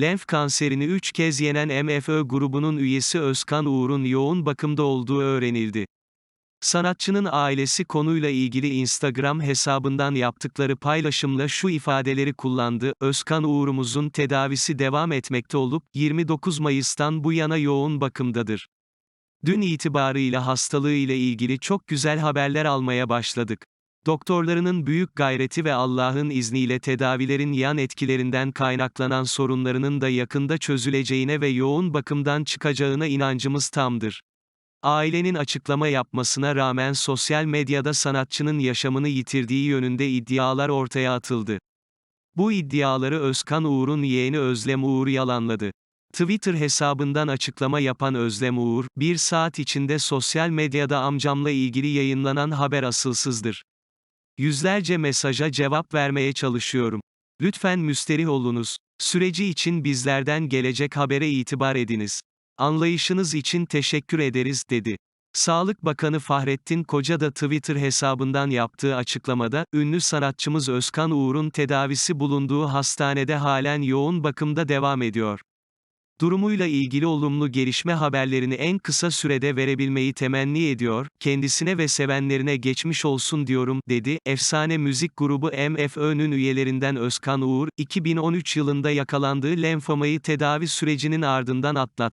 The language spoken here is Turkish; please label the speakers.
Speaker 1: Lenf kanserini 3 kez yenen MFÖ grubunun üyesi Özkan Uğur'un yoğun bakımda olduğu öğrenildi. Sanatçının ailesi konuyla ilgili Instagram hesabından yaptıkları paylaşımla şu ifadeleri kullandı, Özkan Uğur'umuzun tedavisi devam etmekte olup, 29 Mayıs'tan bu yana yoğun bakımdadır. Dün itibarıyla hastalığı ile ilgili çok güzel haberler almaya başladık. Doktorlarının büyük gayreti ve Allah'ın izniyle tedavilerin yan etkilerinden kaynaklanan sorunlarının da yakında çözüleceğine ve yoğun bakımdan çıkacağına inancımız tamdır. Ailenin açıklama yapmasına rağmen sosyal medyada sanatçının yaşamını yitirdiği yönünde iddialar ortaya atıldı. Bu iddiaları Özkan Uğur'un yeğeni Özlem Uğur yalanladı. Twitter hesabından açıklama yapan Özlem Uğur, bir saat içinde sosyal medyada amcamla ilgili yayınlanan haber asılsızdır. Yüzlerce mesaja cevap vermeye çalışıyorum. Lütfen müsterih olunuz. Süreci için bizlerden gelecek habere itibar ediniz. Anlayışınız için teşekkür ederiz, dedi. Sağlık Bakanı Fahrettin Koca da Twitter hesabından yaptığı açıklamada, ünlü sanatçımız Özkan Uğur'un tedavisi bulunduğu hastanede halen yoğun bakımda devam ediyor. Durumuyla ilgili olumlu gelişme haberlerini en kısa sürede verebilmeyi temenni ediyor, kendisine ve sevenlerine geçmiş olsun diyorum, dedi. Efsane müzik grubu MFÖ'nün üyelerinden Özkan Uğur, 2013 yılında yakalandığı lenfomayı tedavi sürecinin ardından atlattı.